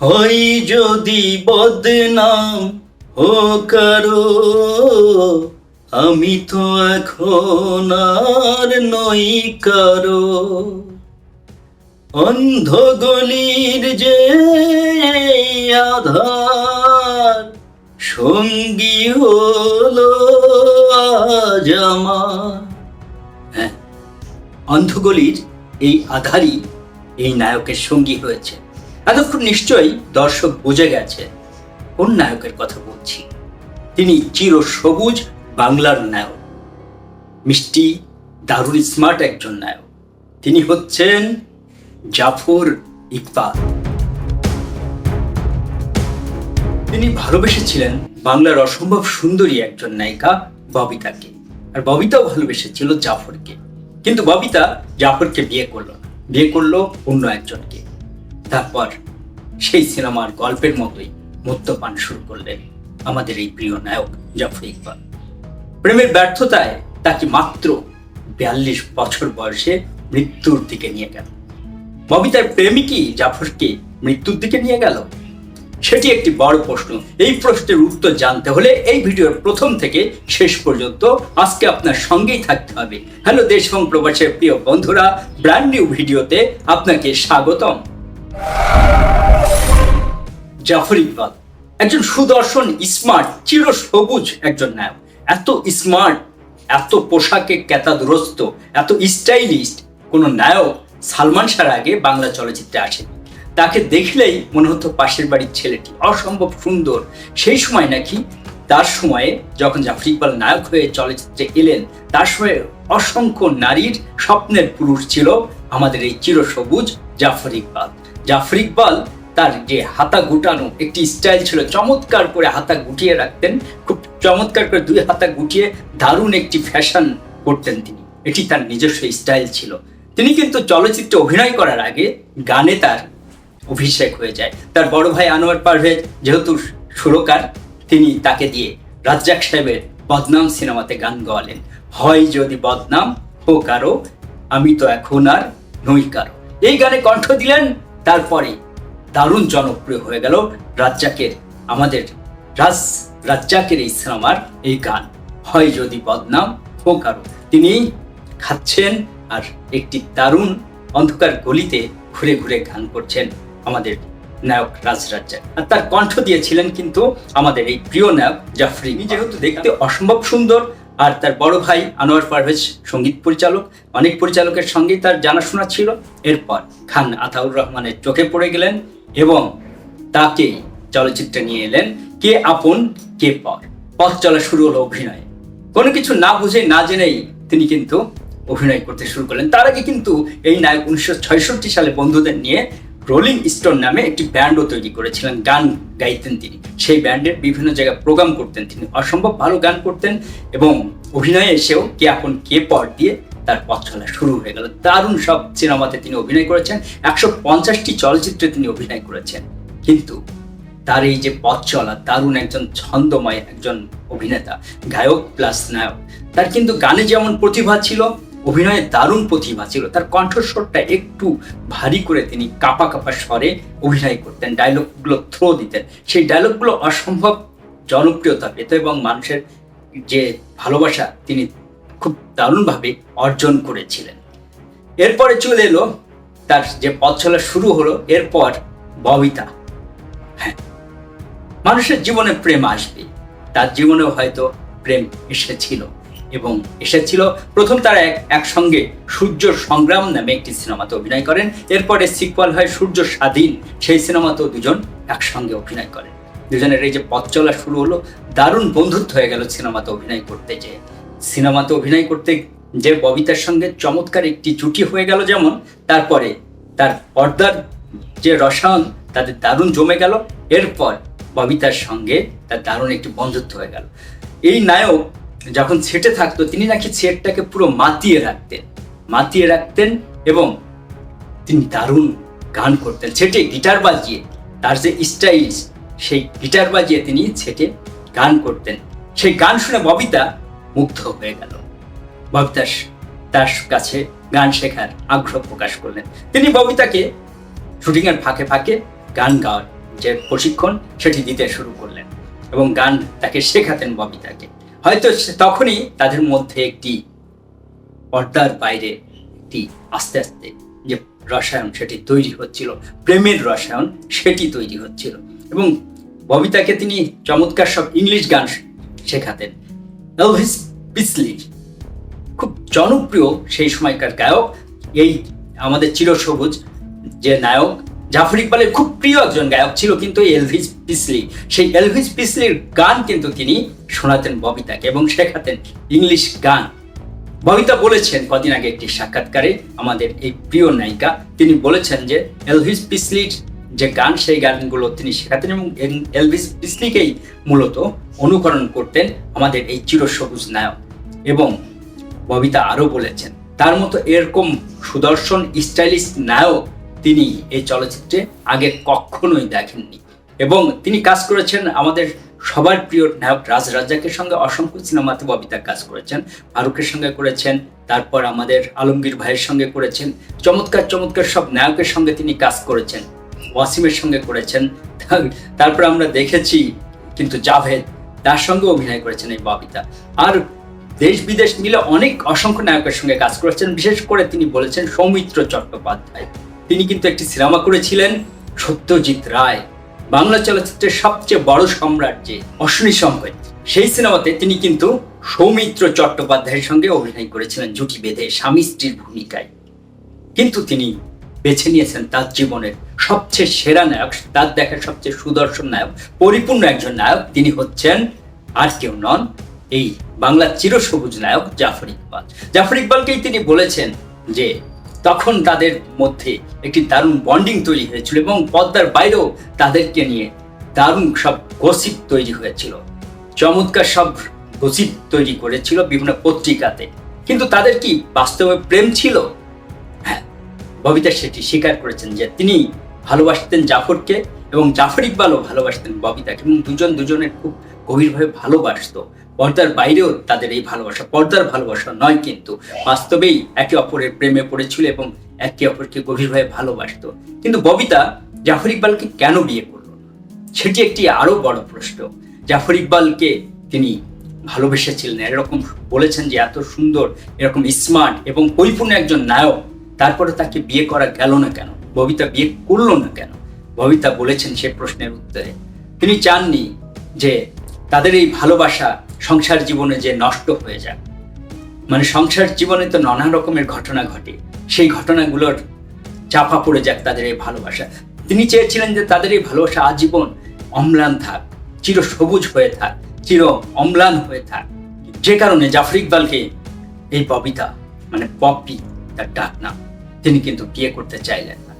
হই যদি বদনাম ও কারও, আমি তো এখন আর নই কারও। অন্ধ গলির যে আধার, সঙ্গী হলো আমার। হ্যাঁ অন্ধগলির এই আধারই এই নায়কের সঙ্গী হয়েছে। এতক্ষণ নিশ্চয়ই দর্শক বুঝে গেছে কোন নায়কের কথা বলছি। তিনি চির সবুজ বাংলার নায়ক। মিষ্টি, দারুণ স্মার্ট একজন নায়ক। তিনি হচ্ছেন জাফর ইকবাল। তিনি ভালোবেসেছিলেন বাংলার অসম্ভব সুন্দরী একজন নায়িকা ববিতাকে। আর ববিতাও ভালোবেসেছিল জাফরকে। কিন্তু ববিতা জাফরকে বিয়ে করল না। বিয়ে করল অন্য একজনকে। তারপর সেই সিনেমার গল্পের মতোই মদ্যপান শুরু করলেন আমাদের এই প্রিয় নায়ক জাফর ইকবাল। প্রেমের ব্যর্থতায় তাকে মাত্র বিয়াল্লিশ বছর বয়সে মৃত্যুর দিকে নিয়ে গেল। ববিতার প্রেমিকই জাফরকে মৃত্যুর দিকে নিয়ে গেল? সেটি একটি বড় প্রশ্ন। এই প্রশ্নের উত্তর জানতে হলে এই ভিডিওর প্রথম থেকে শেষ পর্যন্ত আজকে আপনার সঙ্গেই থাকতে হবে। হ্যালো, দেশ এবং প্রবাসের প্রিয় বন্ধুরা ব্র্যান্ড নিউ ভিডিওতে আপনাকে স্বাগতম। জাফর ইকবাল, একজন সুদর্শন স্মার্ট চির সবুজ একজন নায়ক। এত স্মার্ট এত পোশাকে ক্যাতাদুরস্ত এত স্টাইলিস্ট কোন নায়ক সালমান শাহর আগে বাংলা চলচ্চিত্রে আসেনি। তাকে দেখলেই মনে হতো পাশের বাড়ির ছেলেটি অসম্ভব সুন্দর। সেই সময় নাকি, তার সময়ে যখন জাফর ইকবাল নায়ক হয়ে চলচ্চিত্রে এলেন, তার সময় অসংখ্য নারীর স্বপ্নের পুরুষ ছিল আমাদের এই চিরসবুজ জাফর ইকবাল। জাফর ইকবাল তার যে হাতা গুটানো একটি স্টাইল ছিল, চমৎকার করে হাতা গুটিয়ে রাখতেন, খুব চমৎকার করে দুই হাতা গুটিয়ে দারুণ একটি ফ্যাশন করতেন তিনি। এটি তার নিজস্ব স্টাইল ছিল। তিনি কিন্তু চলচ্চিত্রে অভিনয় করার আগে গানে তার অভিষেক হয়ে যায়। তার বড় ভাই আনোয়ার পারভেজ, যেহেতু সুরকার, তিনি তাকে দিয়ে রাজ্জাক সাহেবের বদনাম সিনেমাতে গান গাওয়ালেন। হয় যদি বদনাম, হোক আরও, আমি তো এখন আর নই কারও। এই গানে কণ্ঠ দিলেন তারপরে দারুণ জনপ্রিয় হয়ে গেল রাজ্জাকের আমাদের রাজ রাজ্জাকের এই সিনেমার এই গান। হয় যদি বদনাম হোক আরও তিনি খাচ্ছেন আর একটি দারুণ অন্ধকার গলিতে ঘুরে ঘুরে গান করছেন আমাদের নায়ক রাজ রাজ্জাক। আর তার কণ্ঠ দিয়েছিলেন কিন্তু আমাদের এই প্রিয় নায়ক জাফরি। যেহেতু দেখতে অসম্ভব সুন্দর আর তার বড় ভাই আনোয়ার পারভেজ সংগীত পরিচালক। অনেক পরিচালকের সঙ্গেই তার জানাশোনা ছিল। এরপর খান আতাউর রহমানের চোখে পড়ে গেলেন এবং তাকে চলচ্চিত্রে নিয়ে এলেন কে আপন, কে পর। পথ চলা শুরু হলো অভিনয়ে। কোনো কিছু না বুঝে, না জেনেই তিনি কিন্তু অভিনয় করতে শুরু করলেন। তার আগে কিন্তু এই নায়ক উনিশশো সালে বন্ধুদের নিয়ে রোলিং স্টোন নামে একটি ব্যান্ডও তৈরি করেছিলেন, গান গাইতেন তিনি। সেই ব্যান্ডের বিভিন্ন জায়গায় প্রোগ্রাম করতেন তিনি। অসম্ভব ভালো গান করতেন এবং অভিনয়ে এসেও কে আপন কে পর দিয়ে তার পথ চলা শুরু হয়ে গেল। দারুণ সব সিনেমাতে তিনি অভিনয় করেছেন। একশো পঞ্চাশটি চলচ্চিত্রে তিনি অভিনয় করেছেন। কিন্তু তার এই যে পথ চলা, দারুণ একজন ছন্দময় একজন অভিনেতা, গায়ক প্লাস নায়ক, তার কিন্তু গানে যেমন প্রতিভা ছিল অভিনয়ে দারুণ প্রতিভা ছিল। তার কণ্ঠস্বরটা একটু ভারী করে তিনি কাপা কাপা স্বরে অভিনয় করতেন ডায়লগগুলো থ্রো দিতেন। সেই ডায়লগগুলো অসম্ভব জনপ্রিয়তা পেত এবং মানুষের যে ভালোবাসা তিনি খুব দারুণভাবে অর্জন করেছিলেন। এরপরে চলে এলো তার যে পথ চলা শুরু হলো, এরপর ববিতা। হ্যাঁ মানুষের জীবনে প্রেম আসবে, তার জীবনেও হয়তো প্রেম এসেছিল। এবং এসেছিল প্রথম তারা এক একসঙ্গে সূর্য সংগ্রাম নামে একটি সিনেমাতে অভিনয় করেন। এরপরে সিকুয়াল হয় সূর্য স্বাধীন। সেই সিনেমাতেও দুজন একসঙ্গে অভিনয় করেন। দুজনের এই যে পথ চলা শুরু হলো, দারুণ বন্ধুত্ব হয়ে গেল সিনেমাতে অভিনয় করতে যে। সিনেমাতে অভিনয় করতে যে ববিতার সঙ্গে চমৎকার একটি জুটি হয়ে গেল যেমন, তারপরে তার পর্দার যে রসায়ন তাদের দারুণ জমে গেল। এরপর ববিতার সঙ্গে তার দারুণ একটি বন্ধুত্ব হয়ে গেল। এই নায়ক যখন সেটে থাকতো, তিনি নাকি ছেটটাকে পুরো মাতিয়ে রাখতেন। মাতিয়ে রাখতেন এবং তিনি দারুণ গান করতেন। সেটে গিটার বাজিয়ে, তার যে স্টাইল সেই গিটার বাজিয়ে তিনি সেটে গান করতেন। সেই গান শুনে ববিতা মুগ্ধ হয়ে গেল। ববিতা তার কাছে গান শেখার আগ্রহ প্রকাশ করলেন। তিনি ববিতাকে শুটিংয়ের ফাঁকে ফাঁকে গান গাওয়ার যে প্রশিক্ষণ, সেটি দিতে শুরু করলেন এবং গান তাকে শেখাতেন ববিতাকে। হয়তো তখনই তাদের মধ্যে একটি পর্দার বাইরে একটি আস্তে আস্তে যে রসায়ন সেটি তৈরি হচ্ছিল, প্রেমের রসায়ন সেটি তৈরি হচ্ছিল। এবং ববিতাকে তিনি চমৎকার সব ইংলিশ গান শেখাতেন। এলভিস পিসলি খুব জনপ্রিয় সেই সময়কার গায়ক, এই আমাদের চিরসবুজ যে নায়ক জাফর ইকবালের খুব প্রিয় একজন গায়ক ছিল কিন্তু এলভিস পিসলি। সেই এলভিস পিসলির গান কিন্তু তিনি শোনাতেন ববিতাকে এবং শেখাতেন ইংলিশ গান। ববিতা বলেছেন কদিন আগে একটি সাক্ষাৎকারে আমাদের এই প্রিয় নায়িকা, তিনি বলেছেন যে এলভিস পিসলির যে গান, সেই গানগুলো তিনি শেখাতেন এবং এলভিস পিসলিকেই মূলত অনুকরণ করতেন আমাদের এই চিরসবুজ নায়ক। এবং ববিতা আরও বলেছেন, তার মতো এরকম সুদর্শন স্টাইলিশ নায়ক তিনি এই চলচ্চিত্রে আগে কখনোই দেখেননি। এবং তিনি কাজ করেছেন আমাদের সবার প্রিয় নায়ক রাজ রাজ্জাকের সঙ্গে, অসংখ্য সিনেমাতে ববিতা কাজ করেছেন, ফারুকের সঙ্গে করেছেন, তারপর আমাদের আলমগীর ভাইয়ের সঙ্গে করেছেন, চমৎকার চমৎকার সব নায়কের সঙ্গে তিনি কাজ করেছেন, ওয়াসিমের সঙ্গে করেছেন, তারপর আমরা দেখেছি কিন্তু জাভেদ, তার সঙ্গে অভিনয় করেছেন এই ববিতা। আর দেশ বিদেশ মিলে অনেক অসংখ্য নায়কের সঙ্গে কাজ করেছেন, বিশেষ করে তিনি বলেছেন সৌমিত্র চট্টোপাধ্যায়। তিনি কিন্তু একটি সিনেমা করেছিলেন, সত্যজিৎ রায়। বাংলা চলচ্চিত্রের সবচেয়ে বড় সম্রাট যে অশ্বিনী সম্পদ সেই সিনেমাতে তিনি কিন্তু সৌমিত্র চট্টোপাধ্যায়ের সঙ্গে অভিনয় করেছিলেন জুটি বেঁধে স্বামী স্ত্রীর ভূমিকায়। কিন্তু তিনি বেছে নিয়েছেন তার জীবনের সবচেয়ে সেরা নায়ক, তার দেখা সবচেয়ে সুদর্শন নায়ক, পরিপূর্ণ একজন নায়ক তিনি হচ্ছেন আর কেউ নন এই বাংলার চিরসবুজ নায়ক জাফর ইকবাল। জাফর ইকবালকেই তিনি বলেছেন যে তখন তাদের মধ্যে একটি দারুণ বন্ডিং তৈরি হয়েছিল এবং পদ্মার বাইরেও তাদেরকে নিয়ে দারুণ সব গসিপ তৈরি হয়েছিল। চমৎকার সব গসিপ তৈরি করেছিল বিভিন্ন পত্রিকাতে। কিন্তু তাদের কি বাস্তবে প্রেম ছিল? হ্যাঁ ববিতা সেটি স্বীকার করেছেন যে তিনি ভালোবাসতেন জাফরকে এবং জাফর ইকবালও ভালোবাসতেন ববিতাকে এবং দুজন দুজনের খুব গভীরভাবে ভালোবাসতো। পর্দার বাইরেও তাদের এই ভালোবাসা, পর্দার ভালোবাসা নয় কিন্তু, বাস্তবেই একে অপরের প্রেমে পড়েছিল এবং একে অপরকে গভীরভাবে ভালোবাসতো। কিন্তু ববিতা, জাফর ইকবালকে কেন বিয়ে করল? সেটি একটি আরও বড় প্রশ্ন। জাফর ইকবালকে তিনি ভালোবেসেছিলেন। এরকম বলেছেন যে, এত সুন্দর, এরকম স্মার্ট এবং পরিপূর্ণ একজন নায়ক। তারপরে তাকে বিয়ে করা গেল না কেন? ববিতা বিয়ে করল না কেন? ববিতা বলেছেন সে প্রশ্নের উত্তরে। তিনি চাননি যে তাদের এই ভালোবাসা সংসার জীবনে যে নষ্ট হয়ে যায়। মানে সংসার জীবনে তো নানা রকমের ঘটনা ঘটে। সেই ঘটনাগুলোর চাপা পড়ে যাক তাদের এই ভালোবাসা। তিনি চেয়েছিলেন যে তাদের এই ভালোবাসা আজীবন অম্লান থাক, চির সবুজ হয়ে থাক, চির অম্লান হয়ে থাক। যে কারণে জাফর ইকবালকে এই ববিতা মানে পপি তার ডাক নাম তিনি কিন্তু বিয়ে করতে চাইলেন না।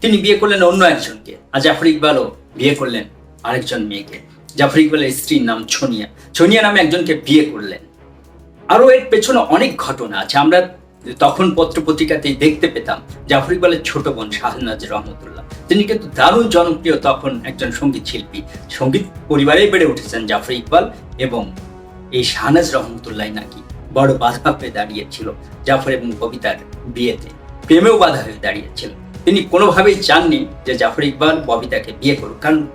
তিনি বিয়ে করলেন অন্য একজনকে, আর জাফর ইকবালও বিয়ে করলেন আরেকজন মেয়েকে। জাফর ইকবালের স্ত্রীর নাম ছনিয়া। ছনিয়া নামে একজনকে বিয়ে করলেন। আরও এর পেছনে অনেক ঘটনা আছে। আমরা তখন পত্রপত্রিকাতেই দেখতে পেতাম জাফর ইকবালের ছোট বোন শাহনাজ রহমতুল্লাহ। তিনি কিন্তু দারুণ জনপ্রিয় তখন একজন সংগীত শিল্পী। সংগীত পরিবারেই বেড়ে উঠেছেন জাফর ইকবাল এবং এই শাহনাজ রহমতুল্লাহ নাকি বড় বাধা হয়ে দাঁড়িয়েছিল জাফর এবং কবিতার বিয়েতে। প্রেমেও বাধা হয়ে দাঁড়িয়েছিল। তিনি কোনোভাবেই চাননি যে জাফর ইকবাল ববিতাকে বিয়ে করুক। কারণ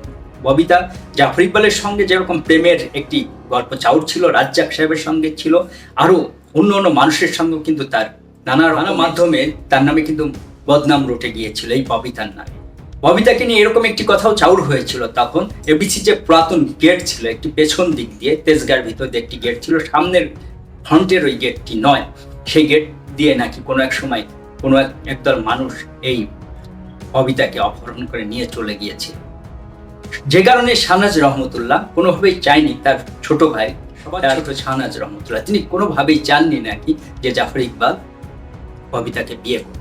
ববিতা জাফর ইকবালের সঙ্গে যেরকম প্রেমের একটি গল্প চাউর ছিল রাজ্জাক সাহেবের সঙ্গে ছিল আরও অন্য অন্য মানুষের সঙ্গেও কিন্তু তার নানা নানা মাধ্যমে তার নামে কিন্তু বদনাম রটে গিয়েছিল এই ববিতার নামে। ববিতাকে নিয়ে এরকম একটি কথাও চাউর হয়েছিল তখন। এবিসি যে পুরাতন গেট ছিল একটি পেছন দিক দিয়ে তেজগার ভিতর দিয়ে একটি গেট ছিল সামনের ফ্রন্টের ওই গেটটি নয় সেই গেট দিয়ে নাকি কোনো এক সময় কোনো এক একদল মানুষ এই ববিতাকে অপহরণ করে নিয়ে চলে গিয়েছিল। যে কারণে শাহনাজ রহমতুল্লাহ কোনোভাবেই চায়নি তার ছোট ভাই তার ছোট। শাহনাজ রহমতুল্লাহ তিনি কোনোভাবেই চাননি নাকি যে জাফর ইকবাল ববিতাকে বিয়ে করবে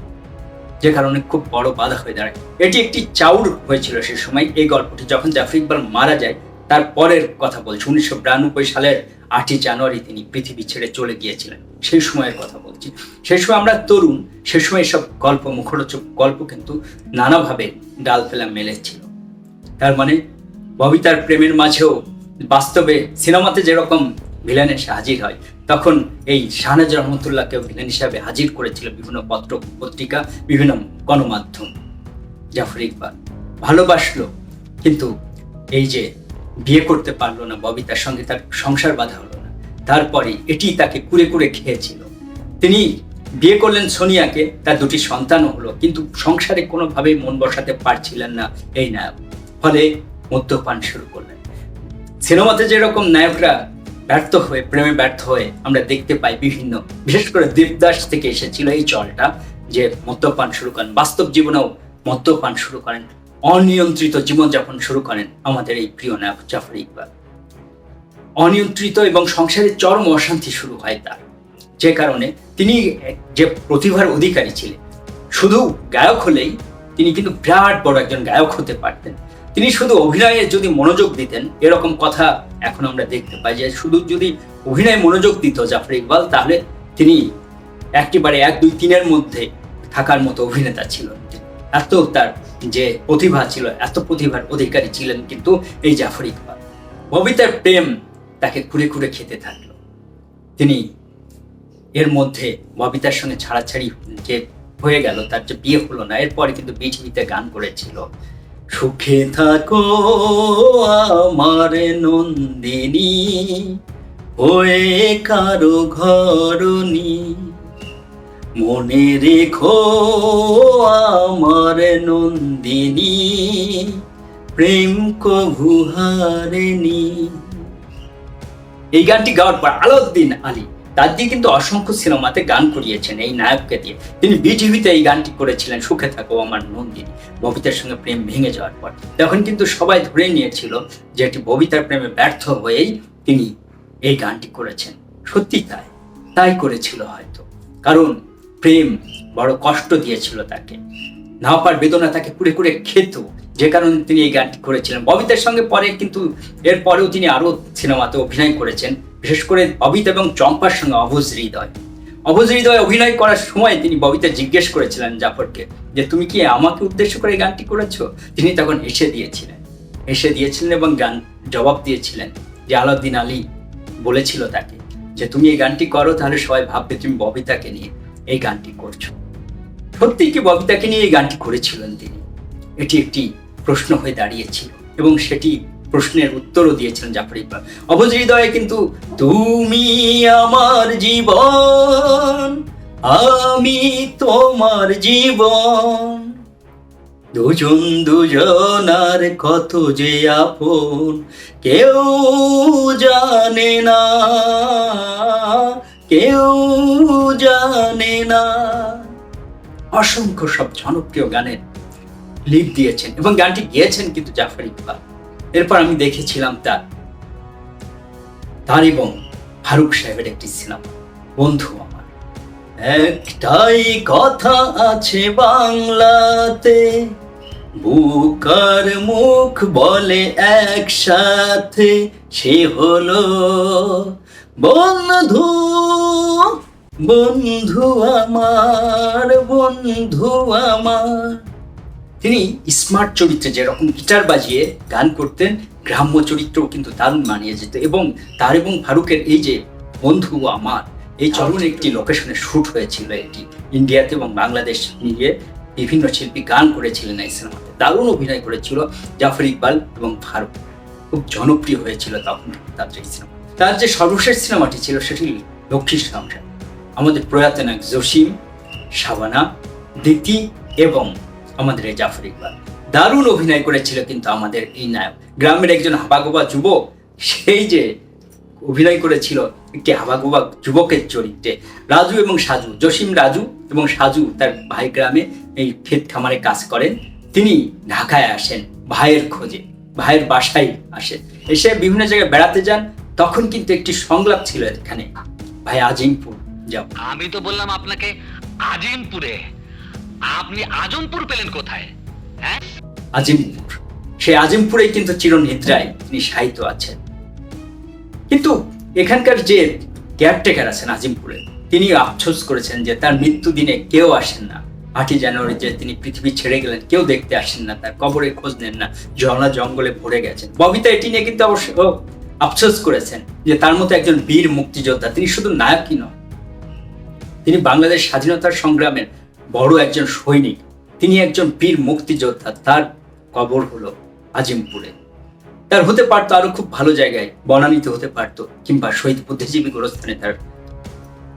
যে কারণে খুব বড় বাধা হয়ে দাঁড়ায়। এটি একটি চাউর হয়েছিল সে সময় এই গল্পটি যখন জাফর ইকবাল মারা যায় তার পরের কথা বলছি উনিশশো বিরানব্বই সালের আটই জানুয়ারি তিনি পৃথিবী ছেড়ে চলে গিয়েছিলেন সেই সময়ের কথা বলছি। সেই সময় আমরা তরুণ সে সময় সব গল্প মুখরোচক গল্প কিন্তু নানাভাবে ডাল ফেলা মেলেছিল তার মানে ববিতার প্রেমের মাঝেও বাস্তবে সিনেমাতে যেরকম ভিলেন এসে হাজির হয়, তখন এই শাহনাজ রহমতুল্লাহকেও ভিলেন হিসাবে হাজির করেছিল বিভিন্ন পত্র, পত্রিকা, বিভিন্ন গণমাধ্যম। জাফর ইকবাল ভালোবাসলো, কিন্তু এই যে বিয়ে করতে পারল না ববি তার সঙ্গে, তার সংসার বাধা হলো না। তারপরে এটি তাকে কুড়ে কুড়ে খেয়েছিল। তিনি বিয়ে করলেন সোনিয়াকে, তার দুটি সন্তানও হলো, কিন্তু সংসারে কোনোভাবেই মন বসাতে পারছিলেন না এই নায়ক। ফলে মদ্যপান শুরু করলেন। সিনেমাতে যেরকম নায়করা ব্যর্থ হয়ে, প্রেমে ব্যর্থ হয়ে আমরা দেখতে পাই বিভিন্ন, বিশেষ করে দেবদাস থেকে এসেছিল এই চলটা যে মদ্যপান শুরু করেন। বাস্তব জীবনেও মদ্যপান শুরু করেন, অনিয়ন্ত্রিত জীবনযাপন শুরু করেন আমাদের এই প্রিয় নায়ক জাফর ইকবাল। অনিয়ন্ত্রিত এবং সংসারে চরম অশান্তি শুরু হয় তার। যে কারণে তিনি যে প্রতিভার অধিকারী ছিলেন, শুধু গায়ক হলেই তিনি কিন্তু বিরাট বড় একজন গায়ক হতে পারতেন। তিনি শুধু অভিনয়ে যদি মনোযোগ দিতেন, এরকম কথা এখন আমরা দেখতে পাই যে শুধু যদি অভিনয়ে মনোযোগ দিত জাফর ইকবাল, তাহলে তিনি একেবারে এক, দুই, তিনের মধ্যে থাকার মতো অভিনেতা ছিলেন। এত তার যে প্রতিভা ছিল, এত প্রতিভার অধিকারী ছিলেন কিন্তু এই জাফর ইকবাল। ববিতার প্রেম তাকে খুঁড়ে খুঁড়ে খেতে থাকল। তিনি এর মধ্যে ববিতার সঙ্গে ছাড়াছাড়ি যে হয়ে গেল, তার যে বিয়ে হলো না, এরপরে কিন্তু বিটিভিতে গান করেছিল। সুখে থাকো আমার নন্দিনী, হয়ে কারও ঘরনি মনে রেখো আমার নন্দিনী, প্রেম কভু এই গানটি গাওয়ার পর আলাউদ্দিন আলী। তার দিয়ে কিন্তু অসংখ্য সিনেমাতে গান করিয়েছেন এই নায়ককে দিয়ে। তিনি বিটিভিতে এই গানটি করেছিলেন, সুখে থাকো আমার নন্দিনী। ববিতার সঙ্গে প্রেম ভেঙে যাওয়ার পর। তখন কিন্তু সবাই ধরে নিয়েছিল যে এটি ববিতার প্রেমে ব্যর্থ হয়েই তিনি এই গানটি করেছেন। সত্যি তাই তাই করেছিল হয়তো। কারণ প্রেম বড় কষ্ট দিয়েছিল তাকে। নাওপার বেদনা তাকে কুড়ে কুড়ে খেত, যে কারণে তিনি এই গানটি করেছিলেন। ববিতার সঙ্গে পরে কিন্তু এরপরেও তিনি আরও সিনেমাতে অভিনয় করেছেন। বিশেষ করে অবিত এবং চম্পার সঙ্গে অভুজ হৃদয়। অভুজ হৃদয় অভিনয় করার সময় তিনি ববিতা জিজ্ঞেস করেছিলেন জাফরকে যে, তুমি কি আমাকে উদ্দেশ্য করে গানটি করেছ? তিনি তখন হেসে দিয়েছিলেন। হেসে দিয়েছিলেন এবং গান জবাব দিয়েছিলেন যে, আলাউদ্দিন আলী বলেছিল তাকে যে, তুমি এই গানটি করো, তাহলে সবাই ভাববে তুমি ববিতাকে নিয়ে এই গানটি করছ। সত্যিই কি ববিতাকে নিয়ে এই গানটি করেছিলেন তিনি? এটি একটি প্রশ্ন হয়ে দাঁড়িয়েছিল এবং সেটি প্রশ্নের উত্তরও দিয়েছিলেন জাফর ইকবাল। অবজ হৃদয়ে কিন্তু তুমি আমার জীবন, আমি তোমার জীবন। দুজন দুজনার কত যে আপন, কেউ জানে না, কেউ জানে না। অসংখ্য সব জনপ্রিয় গানের লিপ দিয়েছেন এবং গানটি গেয়েছেন কিন্তু জাফর ইকবাল। এরপর আমি দেখেছিলাম তার তার এবং ফারুক সাহেবের একটি সিনেমা। বন্ধু আমার, একটাই কথা আছে বাংলাতে, বুকার মুখ বলে একসাথে, সে হলো বন্ধু বন্ধু আমার বন্ধু আমার। তিনি স্মার্ট চরিত্রে যেরকম গিটার বাজিয়ে গান করতেন গ্রাম্য চরিত্রও কিন্তু দারুণ মানিয়ে যেত। এবং তার এবং ফারুকের এই যে বন্ধু আমার এই চরণ একটি লোকেশনে শ্যুট হয়েছিল এটি। ইন্ডিয়াতে এবং বাংলাদেশ মিলিয়ে বিভিন্ন শিল্পী গান করেছিলেন এই সিনেমাতে। দারুণ অভিনয় করেছিল জাফর ইকবাল এবং ফারুক। খুব জনপ্রিয় হয়েছিল তখন তার যে সিনেমা। তার যে সর্বশেষ সিনেমাটি ছিল সেটি লক্ষ্মীর সংসার আমাদের প্রয়াত নায়ক জসিম শাবানা দিতি এবং আমাদের এই জাফর ইকবাল। দারুণ অভিনয় করেছিল কিন্তু আমাদের এই নায়ক। গ্রামের একজন হাবাগোবা যুবক, সেই যে অভিনয় করেছিল একটি হাবাগোবা যুবকের চরিত্রে, রাজু এবং সাজু, জসিম রাজু এবং সাজু তার ভাই গ্রামে এই ক্ষেত খামারে কাজ করেন। তিনি ঢাকায় আসেন, ভাইয়ের খোঁজে, ভাইয়ের বাসায় আসেন। এসে বিভিন্ন জায়গায় বেড়াতে যান। তখন কিন্তু একটি সংলাপ ছিল এখানে, ভাই আজিমপুর যাও। আমি তো বললাম আপনাকে আজিমপুরে। আপনি আজমপুর পেলেন কোথায়? হ্যাঁ? আজিমপুর। সেই আজিমপুরেই কিন্তু চিরনিদ্রায় তিনি সাহিত্য আছেন। কিন্তু এখানকার যে কেয়ারটেকার আছেন আজিমপুরে, তিনি আফসোস করেছেন যে তার মৃত্যু দিনে কেউ আসেন না। আটই জানুয়ারি যে তিনি পৃথিবী ছেড়ে গেলেন, কেউ দেখতে আসেন না, তার কবরে খোঁজ নেন না জলা জঙ্গলে ভরে গেছেন। ববিতা এটি নিয়ে কিন্তু অবশ্য আফসোস করেছেন যে তার মতো একজন বীর মুক্তিযোদ্ধা, তিনি শুধু নায়কই নন, তিনি বাংলাদেশ স্বাধীনতার সংগ্রামের বড় একজন সৈনিক। তিনি একজন বীর মুক্তিযোদ্ধা। তার কবর হলো আজিমপুরে। তার হতে পারতো আরও খুব ভালো জায়গায়, বনানীতে হতে পারতো, কিংবা শহীদ বুদ্ধিজীবী গোরস্থানে তার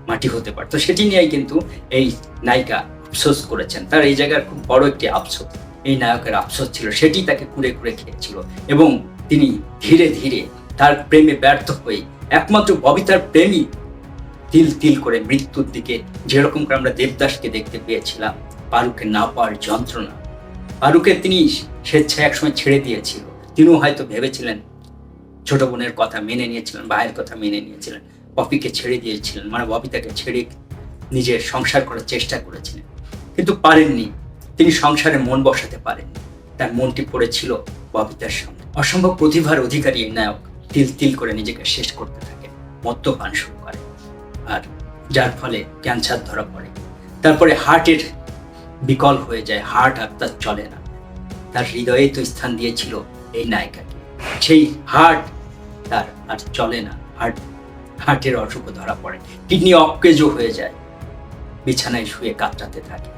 মাটি হতে পারতো। সেটি নিয়েই কিন্তু এই নায়িকা আফসোস করেছেন। তার এই জায়গার খুব বড় একটি আফসোস, এই নায়কের আফসোস ছিল। সেটি তাকে কুড়ে কুড়ে খেয়েছিল এবং তিনি ধীরে ধীরে তার প্রেমে ব্যর্থ হয়ে একমাত্র ববিতার প্রেমী তিল তিল করে মৃত্যুর দিকে যেরকম করে আমরা দেবদাসকে দেখতে পেয়েছিলাম পারুকে না পাওয়ার যন্ত্রণা। পারুকে তিনি স্বেচ্ছায় একসময় ছেড়ে দিয়েছিল। তিনিও হয়তো ভেবেছিলেন, ছোট বোনের কথা মেনে নিয়েছিলেন, ভাইয়ের কথা মেনে নিয়েছিলেন, পপিকে ছেড়ে দিয়েছিলেন মানে বপি তাকে ছেড়ে নিজের সংসার করার চেষ্টা করেছিলেন। কিন্তু পারেননি। তিনি সংসারে মন বসাতে পারেননি। তার মনটি পড়েছিল ববিতার সামনে অসম্ভব প্রতিভার অধিকারী নায়ক। তিল তিল করে নিজেকে শেষ করতে থাকে। মদ্যপান শুরু করে। আর যার ফলে ক্যান্সার ধরা পড়ে। তারপরে হার্টের বিকল হয়ে যায়, হার্ট আর তার চলে না। তার হৃদয়ে তো স্থান দিয়েছিল এই নায়িকাকে সেই হার্ট তার আর চলে না। হার্ট, হার্টের অসুখ ধরা পড়ে। কিডনি অকেজো হয়ে যায়। বিছানায় শুয়ে কাতরাতে থাকে।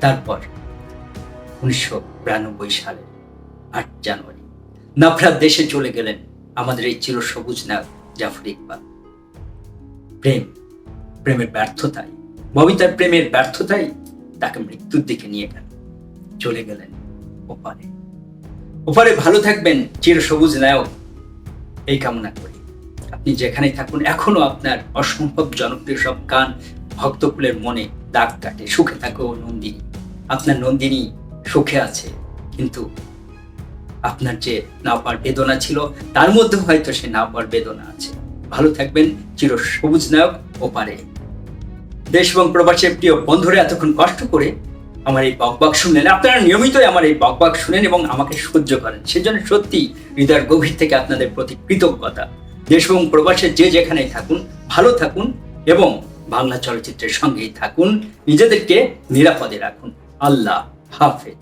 তারপর উনিশশো বিরানব্বই সালে আট জানুয়ারি। নাফরাত দেশে চলে গেলেন আমাদের এই চিরসবুজ নায়ক জাফর ইকবাল। প্রেম, প্রেমের ব্যর্থতাই ববিতার প্রেমের ব্যর্থতাই তাকে মৃত্যুর দিকে নিয়ে গেল। চলে গেলেন ওপারে। ওপারে ভালো থাকবেন চিরসবুজ নায়ক। এই কামনা করি। আপনি যেখানেই থাকুন, এখনও আপনার অসম্ভব জনপ্রিয় সব গান ভক্তকুলের মনে দাগ কাটে। সুখে থাকে ও নন্দিনী। আপনার নন্দিনী সুখে আছে, কিন্তু আপনার যে না পাওয়ার বেদনা ছিল, তার মধ্যে হয়তো সে না পাওয়ার বেদনা আছে। ভালো থাকবেন, চির সবুজ নায়ক ওপারে দেশ এবং প্রবাসের প্রিয় বন্ধুরা, এতক্ষণ কষ্ট করে আমার এই বকবাক শুনলেন। আপনারা নিয়মিতই আমার এই বকবাক শুনেন এবং আমাকে সহ্য করেন। সেজন্য সত্যি হৃদয়ের গভীর থেকে আপনাদের প্রতি কৃতজ্ঞতা। দেশ এবং প্রবাসের যে যেখানেই থাকুন, ভালো থাকুন এবং বাংলা চলচ্চিত্রের সঙ্গেই থাকুন। নিজেদেরকে নিরাপদে রাখুন। আল্লাহ হাফেজ।